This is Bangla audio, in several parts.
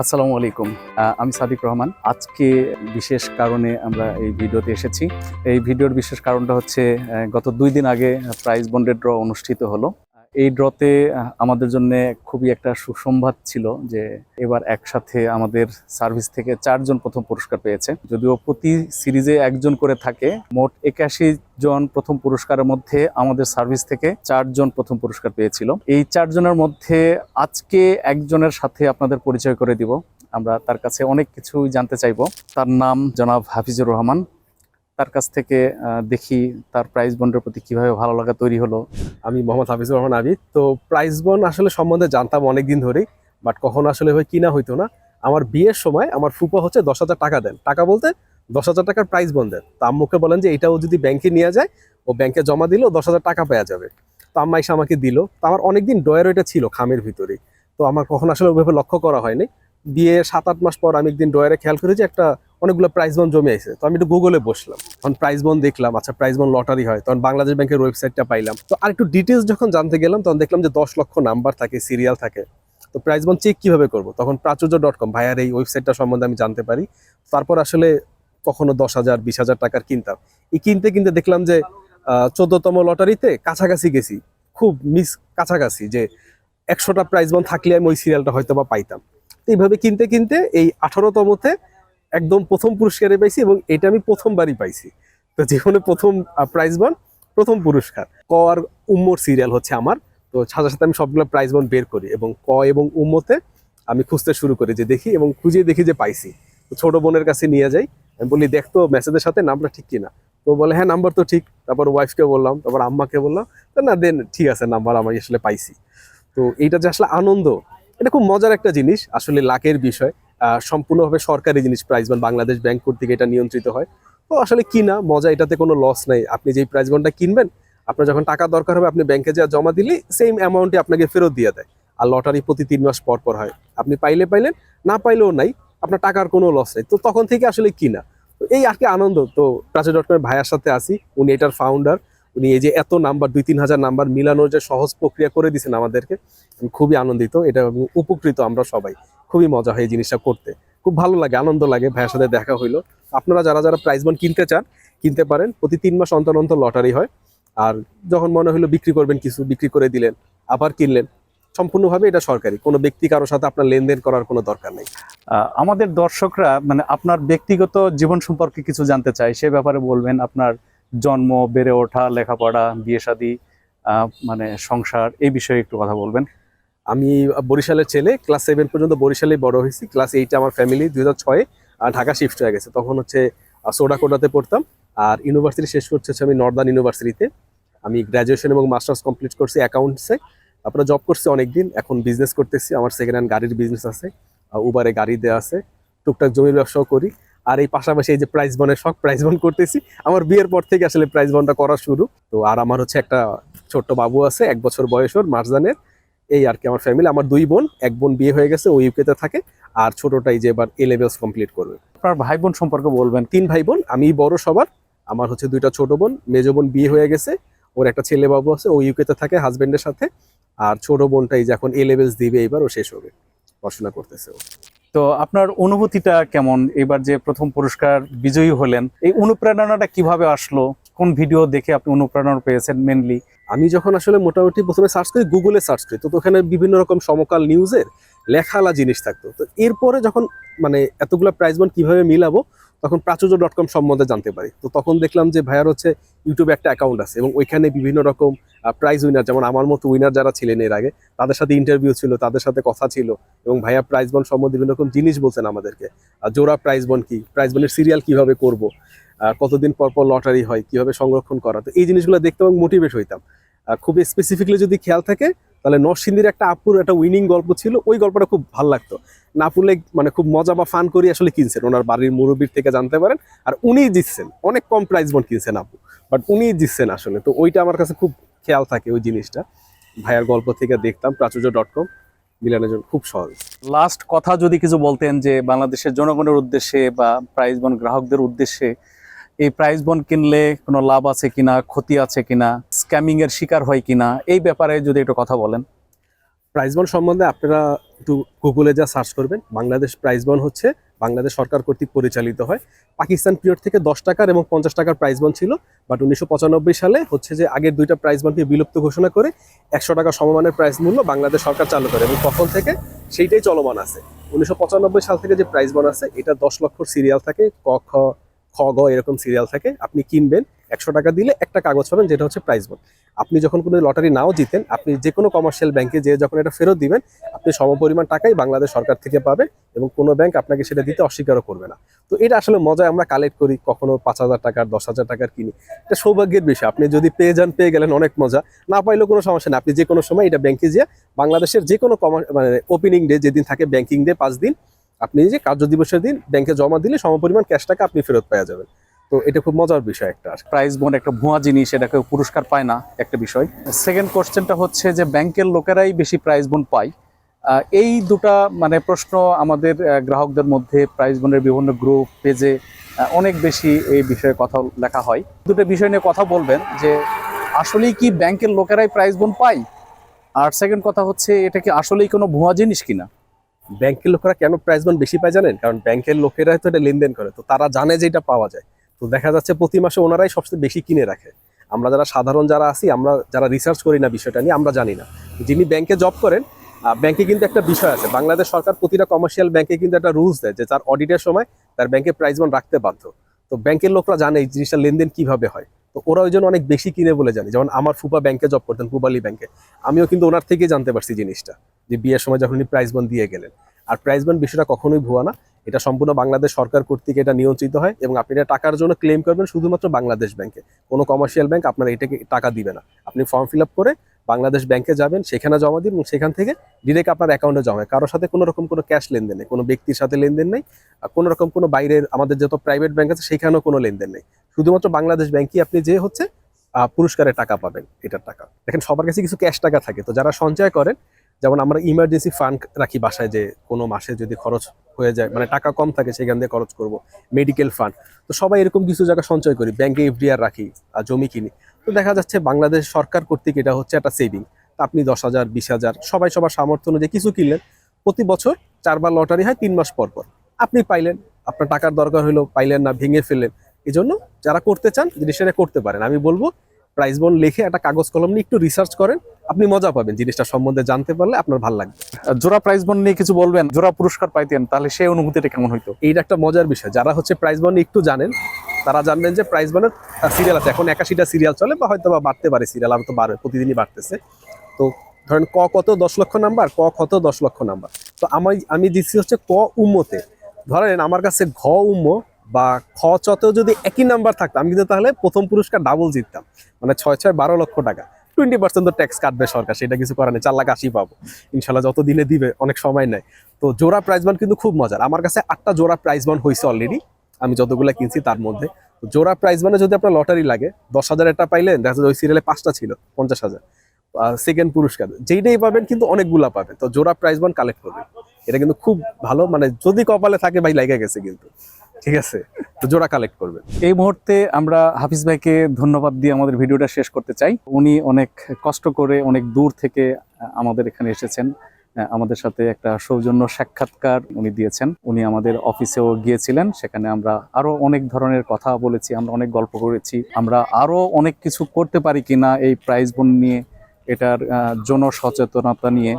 আসসালামু আলাইকুম। আমি সাদিক রহমান। আজকে বিশেষ কারণে আমরা এই ভিডিওতে এসেছি। এই ভিডিওর বিশেষ কারণটা হচ্ছে গত দুই দিন আগে প্রাইজ বন্ডের ড্র অনুষ্ঠিত হলো। এই ড্রতে আমাদের জন্য খুবই একটা সুসংবাদ ছিল যে এবার একসাথে আমাদের সার্ভিস থেকে চারজন প্রথম পুরস্কার পেয়েছে। যদিও প্রতি সিরিজে একজন করে থাকে, মোট একাশি জন প্রথম পুরস্কারের মধ্যে আমাদের সার্ভিস থেকে চারজন প্রথম পুরস্কার পেয়েছিল। এই চারজনের মধ্যে আজকে একজনের সাথে আপনাদের পরিচয় করে দিব। আমরা তার কাছে অনেক কিছুই জানতে চাইব। তার নাম জনাব হাফিজুর রহমান। তার কাছ থেকে দেখি তার প্রাইজ বন্ডের প্রতি কীভাবে ভালো লাগা তৈরি হলো। আমি মোহাম্মদ হাফিজুর রহমান আবিদ। তো প্রাইজ বন আসলে সম্বন্ধে জানতাম অনেক দিন ধরেই বাট কখন আসলে হয় কিনা হইতো না। আমার বিয়ের সময় আমার ফুপা হচ্ছে দশ হাজার টাকা দেন। টাকা বলতে দশ হাজার টাকার প্রাইজ বন দেন। তো আম্মুকে বলেন যে এটাও যদি ব্যাংকে নিয়ে যায়, ও ব্যাংকে জমা দিলেও দশ হাজার টাকা পাওয়া যাবে। তো আম্মা এসে আমাকে দিল। তো আমার অনেকদিন ডয়ের ওইটা ছিল খামের ভিতরেই। তো আমার কখন আসলে ওইভাবে লক্ষ্য করা হয়নি। বিয়ে সাত আট মাস পর আমি একদিন ডয়ারে খেয়াল করি যে একটা অনেকগুলো প্রাইজ বন জমে আছে তো আমি একটু গুগলে বসলাম। তখন প্রাইজ বন দেখলাম আচ্ছা প্রাইজ বন লটারি হয়। তখন বাংলাদেশ ব্যাংকের ওয়েবসাইটটা পাইলাম। তো আর একটু ডিটেলস যখন জানতে গেলাম, তখন দেখলাম যে দশ লক্ষ নাম্বার থাকে সিরিয়াল থাকে। তো প্রাইজ বন চেক কীভাবে করব? তখন প্রাচুর্য ডট কম ভাইয়ার এই ওয়েবসাইটটা সম্বন্ধে আমি জানতে পারি। তারপর আসলে কখনো দশ হাজার, বিশ হাজার টাকার কিনতাম। এই কিনতে কিনতে দেখলাম যে চোদ্দতম লটারিতে কাছাকাছি গেছি। খুব মিস কাছাকাছি যে একশোটা প্রাইজ বন থাকলে আমি ওই সিরিয়ালটা হয়তো বা পাইতাম। এইভাবে কিনতে কিনতে এই আঠারোতমতে একদম প্রথম পুরস্কারে পাইছি এবং এটা আমি প্রথমবারই পাইছি। তো জীবনে প্রথম প্রাইজ বন প্রথম পুরস্কার। ক আর উম্মর সিরিয়াল হচ্ছে আমার। তো সাথে সাথে আমি সবগুলো প্রাইজ বন বের করি এবং ক এবং উম্মতে আমি খুঁজতে শুরু করি যে দেখি এবং খুঁজে দেখি যে পাইছি। তো ছোট বোনের কাছে নিয়ে যাই। আমি বলি দেখতো মেসেজের সাথে নামটা ঠিক কিনা? তো বলে হ্যাঁ নাম্বার তো ঠিক। তারপর ওয়াইফকে বললাম, তারপর আম্মাকে বললাম, তো না, দেন ঠিক আছে, নাম্বার আমি আসলে পাইছি। তো এইটা যে আসলে আনন্দ, এটা খুব মজার একটা জিনিস, আসলে লাকের বিষয়। সম্পূর্ণভাবে সরকারি জিনিস প্রাইজ বন বাংলাদেশ ব্যাংক কর্তৃক এটা নিয়ন্ত্রিত হয়। তো আসলে কিনা মজা এটাতে কোনো লস নাই। আপনি যেই প্রাইজ বনটা কিনবেন, আপনার যখন টাকা দরকার হবে, আপনি ব্যাংকে যা জমা দিলে সেম অ্যামাউন্টে আপনাকে ফেরত দিয়ে দেয়। আর লটারি প্রতি তিন মাস পর পর হয়। আপনি পাইলে পাইলেন, না পাইলেও নাই, আপনার টাকার কোনো লস নেই। তো তখন থেকে আসলে কিনা তো এই আর কি আনন্দ। তো প্রাচুর ডট কমের ভাইয়ার সাথে আসি উনি এটার ফাউন্ডার উনি এই যে এত নাম্বার দুই তিন হাজার নাম্বার মিলানোর যে সহজ প্রক্রিয়া করে দিয়েছেন আমাদেরকে, আমি খুবই আনন্দিত। এটা উপকৃত আমরা সবাই। খুবই মজা হয় এই জিনিসটা করতে। খুব ভালো লাগে, আনন্দ লাগে ভাইয়ের সাথে দেখা হইল। আপনারা যারা যারা প্রাইজ বন কিনতে চান, কিনতে পারেন। প্রতি তিন মাস অন্তর অন্তর লটারি হয়। আর যখন মনে হলো বিক্রি করবেন কিছু, বিক্রি করে দিলেন, আবার কিনলেন, সম্পূর্ণভাবে এটা সরকারি। কোনো ব্যক্তি কারোর সাথে আপনার লেনদেন করার কোনো দরকার নেই। আমাদের দর্শকরা মানে আপনার ব্যক্তিগত জীবন সম্পর্কে কিছু জানতে চায়, সে ব্যাপারে বলবেন। আপনার জন্ম, বেড়ে ওঠা, লেখাপড়া, বিয়ে শাদী মানে সংসার, এই বিষয়ে একটু কথা বলবেন। আমি বরিশালের ছেলে ক্লাস সেভেন পর্যন্ত বরিশালেই বড় হয়েছি। ক্লাস এইটে আমার ফ্যামিলি দুই হাজার ছয়ে ঢাকা শিফট হয়ে গেছে। তখন হচ্ছে সোডা সোডাকোটাতে পড়তাম। আর ইউনিভার্সিটি শেষ করছে হচ্ছে আমি নর্দার্ন ইউনিভার্সিটিতে আমি গ্র্যাজুয়েশন এবং মাস্টার্স কমপ্লিট করছি অ্যাকাউন্টসে তারপরে জব করছি অনেকদিন। এখন বিজনেস করতেছি। আমার সেকেন্ড হ্যান্ড গাড়ির বিজনেস আছে। উবারে গাড়ি দেওয়া আছে। টুকটাক জমির ব্যবসাও করি। আর এই পাশাপাশি এই যে প্রাইজ বনের শখ প্রাইজ বন করতেছি। আমার বিয়ের পর থেকে আসলে প্রাইজ বনটা করা শুরু। তো আর আমার হচ্ছে একটা ছোট্ট বাবু আছে, এক বছর বয়স ওর, মার্জানের। এই আর কি, আমার ফ্যামিলি আমার দুই বোন, এক বোন বিয়ে হয়ে গেছে, ও ইউকেতে থাকে, আর ছোটটাই যে এবার এ লেভেলস কমপ্লিট করবে। আপনার ভাই বোন সম্পর্কে বলবেন? তিন ভাই বোন আমি বড় সবার, আমার হচ্ছে দুইটা ছোট বোন, মেজ বোন বিয়ে হয়ে গেছে, ওর একটা ছেলে বাবু আছে, ও ইউকেতে থাকে হাজবেন্ডের সাথে, আর ছোট বোনটাই এই যে এখন এ লেভেলস দিবে, এবার ও শেষ হবে, পড়াশোনা করতেছে ও। তো আপনার অনুভূতিটা কেমন? এবার যে প্রথম পুরস্কার বিজয়ী হলেন, এই অনুপ্রেরণাটা কীভাবে আসলো? কোন ভিডিও দেখে আপনি অনুপ্রেরণা পেয়েছেন মেনলি আমি যখন আসলে মোটামুটি প্রথমে সার্চ করি গুগলে সার্চ করি, তো ওখানে বিভিন্ন রকম সমকাল নিউজের লেখালা জিনিস থাকতো। তো এরপরে যখন মানে এতগুলো প্রাইজ বন কীভাবে মিলাবো, তখন প্রাচুর্য ডট কম সম্বন্ধে জানতে পারি। তো তখন দেখলাম যে ভাইয়ার হচ্ছে ইউটিউবে একটা অ্যাকাউন্ট আছে এবং ওইখানে বিভিন্ন রকম প্রাইজ উইনার যেমন আমার মতো উইনার যারা ছিলেন এর আগে, তাদের সাথে ইন্টারভিউ ছিল, তাদের সাথে কথা ছিল এবং ভাইয়া প্রাইজ বন সম্বন্ধে বিভিন্ন রকম জিনিস বলছেন আমাদেরকে। আর জোড়া প্রাইজ বন কি প্রাইজ বনের সিরিয়াল কীভাবে করব কতদিন পর পর লটারি হয়, কীভাবে সংরক্ষণ করা, তো এই জিনিসগুলো দেখতে এবং মোটিভেট হইতাম। খুব স্পেসিফিকলি যদি খেয়াল থাকে, তাহলে নরসিংদীর একটা আপুর একটা উইনিং গল্প ছিল। ওই গল্পটা খুব ভালো লাগতো। না পুলে মানে খুব মজা বা ফান করে আসলে কিনছেন। ওনার বাড়ির মুরব্বীর থেকে জানতে পারেন। আর উনিই জিতছেন। অনেক কম প্রাইস বন কিনছেন আপু। বাট উনিই জিতছেন আসলে। তো ওইটা আমার কাছে খুব খেয়াল থাকে ওই জিনিসটা। ভাইয়ার গল্প থেকে দেখতাম প্রাচুর্য ডট কম মিলানোর জন্য খুব সহজ। লাস্ট কথা যদি কিছু বলতেন যে, বাংলাদেশের জনগণের উদ্দেশ্যে বা প্রাইজ বন গ্রাহকদের উদ্দেশ্যে এই প্রাইজ বন কিনলে কোনো লাভ আছে কিনা, ক্ষতি আছে কিনা স্ক্যামিং এর শিকার হয় কিনা, এই ব্যাপারে যদি একটু কথা বলেন। প্রাইজ বন্ড সম্বন্ধে আপনারা একটু গুগলে যা সার্চ করবেন, বাংলাদেশ প্রাইজ বন্ড হচ্ছে, বাংলাদেশ সরকার কর্তৃক পরিচালিত হয়। পাকিস্তান পিরিয়ড থেকে দশ টাকার এবং পঞ্চাশ টাকার প্রাইজ বন্ড ছিল বাট উনিশশো পঁচানব্বই সালে হচ্ছে যে আগের দুইটা প্রাইজ বন্ডকে বিলুপ্ত ঘোষণা করে একশো টাকা সমমানের প্রাইজ মূল্য বাংলাদেশ সরকার চালু করে এবং তখন থেকে সেইটাই চলমান আছে। উনিশশো পঁচানব্বই সাল থেকে যে প্রাইজ বন্ড আছে, এটা দশ লক্ষর সিরিয়াল থাকে, ক, খ খ গ এরকম সিরিয়াল থাকে, আপনি কিনবেন, একশো টাকা দিলে একটা কাগজ পাবেন, যেটা হচ্ছে প্রাইজ বন্ড আপনি যখন কোনো লটারি নাও জিতেন, আপনি যে কোনো কমার্শিয়াল ব্যাংকে যে যখন এটা ফেরত দিবেন, আপনি সমপরিমাণ টাকাই বাংলাদেশ সরকার থেকে পাবেন এবং কোনো ব্যাংক আপনাকে সেটা দিতে অস্বীকারও করবে না। তো এটা আসলে মজায় আমরা কালেক্ট করি, কখনো পাঁচ হাজার টাকার, দশ হাজার টাকার কিনি। এটা সৌভাগ্যের বিষয়। আপনি যদি পেয়ে যান, পেয়ে গেলেন, অনেক মজা। না পাইলেও কোনো সমস্যা নেই। আপনি যে কোনো সময় এটা ব্যাংকে যেয়ে বাংলাদেশের যে কোনো মানে ওপেনিং ডে যেদিন থাকে ব্যাংকিং ডে পাঁচ দিন আপনি যে কার্য দিবসের দিন ব্যাংকে জমা দিলে সমপরিমাণ ক্যাশ টাকা আপনি ফেরত পাওয়া যাবেন। তো এটা খুব মজার বিষয় একটা। প্রাইজ বন্ড একটা ভুয়া জিনিস এটাকে পুরস্কার পায় না, একটা বিষয়। সেকেন্ড কোশ্চেনটা হচ্ছে যে ব্যাংকের লোকেরাই বেশি প্রাইজ বন্ড পায়। এই দুটা মানে প্রশ্ন আমাদের গ্রাহকদের মধ্যে প্রাইজ বন্ডের বিভিন্ন গ্রুপ পেজে অনেক বেশি এই বিষয়ে কথা লেখা হয়। দুটো বিষয় নিয়ে কথা বলবেন যে আসলেই কি ব্যাংকের লোকেরাই প্রাইজ বন্ড পায়? আর সেকেন্ড কথা হচ্ছে, এটা কি আসলেই কোনো ভুয়া জিনিস কিনা? ব্যাংকের লোকেরা কেন প্রাইস বন্ড বেশি পায় জানেন? কারণ ব্যাংকের লোকেরা তো এটা লেনদেন করে, তো তারা জানে যে এটা পাওয়া যায়। তো দেখা যাচ্ছে প্রতি মাসে ওনারাই সবচেয়ে বেশি কিনে রাখে। আমরা যারা সাধারণ যারা আছি, আমরা যারা রিসার্চ করি না বিষয়টা নিয়ে, আমরা জানি না। যিনি ব্যাংকে জব করেন ব্যাংকে কিন্তু একটা বিষয় আছে। বাংলাদেশ সরকার প্রতিটা কমার্শিয়াল ব্যাংকে কিন্তু একটা রুলস দেয় যে তার অডিটের সময় তার ব্যাংকে প্রাইজ বন্ড রাখতে বাধ্য। তো ব্যাংকের লোকরা জানে এই জিনিসটা লেনদেন কীভাবে হয়। তো ওরা ওই জন্য অনেক বেশি কিনে বলে জানে। যেমন আমার ফুপা ব্যাংকে জব করতেন পুবালি ব্যাংকে আমিও কিন্তু ওনার থেকেই জানতে পারছি জিনিসটা, যে বিয়ের সময় যখন উনি প্রাইজ বন্ড দিয়ে গেলেন। আর প্রাইজ বন্ড বিষয়টা কখনোই ভুয়া না। এটা সম্পূর্ণ বাংলাদেশ সরকার কর্তৃক এটা নিয়ন্ত্রিত হয় এবং আপনি এটা টাকার জন্য ক্লেম করবেন শুধুমাত্র বাংলাদেশ ব্যাংকে কোনো কমার্শিয়াল ব্যাংক আপনার এটাকে টাকা দিবে না। আপনি ফর্ম ফিল আপ করে বাংলাদেশ ব্যাংকে যাবেন, সেখানে জমা দিন এবং সেখান থেকে ডিরেক্ট আপনার অ্যাকাউন্টে জমা। কারোর সাথে কোনো রকম কোনো ক্যাশ লেনদেন নেই, কোনো ব্যক্তির সাথে লেনদেন নেই কোনো রকম কোনো বাইরের আমাদের যত প্রাইভেট ব্যাংক আছে সেখানেও কোনো লেনদেন নেই। শুধুমাত্র বাংলাদেশ ব্যাংকই আপনি যে হচ্ছে পুরস্কারের টাকা পাবেন এটার টাকা। দেখেন সবার কাছে কিছু ক্যাশ টাকা থাকে, তো যারা সঞ্চয় করেন, যেমন আমরা ইমার্জেন্সি ফান্ড রাখি বাসায় যে কোনো মাসে যদি খরচ হয়ে যায় মানে টাকা কম থাকে সেখান দিয়ে খরচ করব মেডিকেল ফান্ড তো সবাই এরকম কিছু জায়গা সঞ্চয় করি ব্যাংকে এফডিআর রাখি, আর জমি কিনি। তো দেখা যাচ্ছে বাংলাদেশ সরকার কর্তৃক এটা হচ্ছে একটা সেভিং আপনি দশ হাজার বিশ হাজার সবাই সবার সামর্থ্য অনুযায়ী কিছু কিনলেন প্রতি বছর চারবার লটারি হয় তিন মাস পর পর। আপনি পাইলেন আপনার টাকার দরকার হলো পাইলেন না ভেঙে ফেললেন। এই জন্য যারা করতে চান জিনিসটা করতে পারেন। আমি বলব প্রাইস বন্ড লিখে একটা কাগজ কলম নিয়ে একটু রিসার্চ করেন আপনি মজা পাবেন জিনিসটা সম্বন্ধে জানতে পারলে আপনার ভালো লাগবে। জোড়া প্রাইজ বন্ড নিয়ে কিছু বলবেন? জোড়া পুরস্কার পাইতেন তাহলে সেই অনুভূতিটা কেমন হইতো? এইটা একটা মজার বিষয়। যারা হচ্ছে প্রাইস বন্ড একটু জানেন তারা জানবেন যে প্রাইস বন্ডের সিরিয়াল আছে। এখন একাশিটা সিরিয়াল চলে বা হয়তো বা বাড়তে পারে সিরিয়াল আর তো বাড়বে, প্রতিদিনই বাড়তেছে। তো ধরেন ক কত দশ লক্ষ নাম্বার ক কত দশ লক্ষ নাম্বার তো আমি আমি দিচ্ছি হচ্ছে ক উম্মতে। ধরেন আমার কাছে ঘ উম্ম বা খ চতেও যদি একই নাম্বার থাকতো, আমি কিন্তু তাহলে প্রথম পুরস্কার ডাবল জিততাম। মানে ছয় ছয়, বারো লক্ষ টাকা। টোয়েন্টি পার্সেন্ট তো ট্যাক্স কাটবে সরকার, সেটা কিছু করার নেই, চার লাখ আশি পাবো। ইনশাল্লাহ যত দিনে দিবে, অনেক সময় নেয়। তো জোড়া প্রাইজ বন্ড কিন্তু খুব মজার। আমার কাছে আটটা জোড়া প্রাইজ বন্ড হয়েছে অলরেডি আমি যতগুলো কিনছি তার মধ্যে। জোড়া প্রাইজ মানে যদি আপনার লটারি লাগে, দশ হাজার একটা পাইলেন দেখা যাচ্ছে ওই সিরিয়ালে পাঁচটা ছিল, পঞ্চাশ হাজার। সেকেন্ড পুরস্কার। যেইটাই পাবেন কিন্তু অনেকগুলা পাবেন। তো জোড়া প্রাইজ বন্ড কালেক্ট করবেন। এটা কিন্তু খুব ভালো মানে যদি কপালে থাকে ভাই লাইগা গেছে কিন্তু। ঠিক আছে? তো জোড়া কালেক্ট করবেন। এই মুহূর্তে আমরা হাফিজ ভাইকে ধন্যবাদ দিয়ে আমাদের ভিডিওটা শেষ করতে চাই। উনি অনেক কষ্ট করে অনেক দূর থেকে আমাদের এখানে এসেছেন। আমাদের সাথে একটা সৌজন্য সাক্ষাৎকার উনি দিয়েছেন। উনি আমাদের অফিসেও গিয়েছিলেন সেখানে আমরা আরও অনেক ধরনের কথা বলেছি আমরা অনেক গল্প করেছি। আমরা আরও অনেক কিছু করতে পারি কিনা এই প্রাইজ বোন নিয়ে এটার আহ, জনসচেতনতা নিয়ে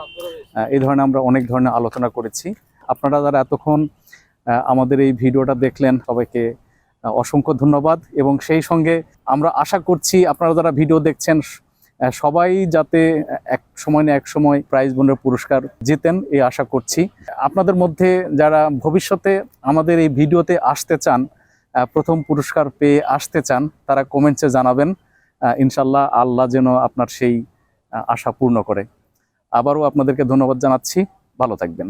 এই ধরনের আমরা অনেক ধরনের আলোচনা করেছি। আপনারা যারা এতক্ষণ আমাদের এই ভিডিওটা দেখলেন সবাইকে অসংখ্য ধন্যবাদ। এবং সেই সঙ্গে আমরা আশা করছি আপনারা যারা ভিডিও দেখছেন সবাই যাতে এক সময় না এক সময় প্রাইজ বন্ডের পুরস্কার জিতেন, এই আশা করছি। আপনাদের মধ্যে যারা ভবিষ্যতে আমাদের এই ভিডিওতে আসতে চান প্রথম পুরস্কার পেয়ে আসতে চান, তারা কমেন্টসে জানাবেন। ইনশাল্লাহ আল্লাহ যেন আপনার সেই আশা পূর্ণ করে। আবারও আপনাদেরকে ধন্যবাদ জানাচ্ছি। ভালো থাকবেন।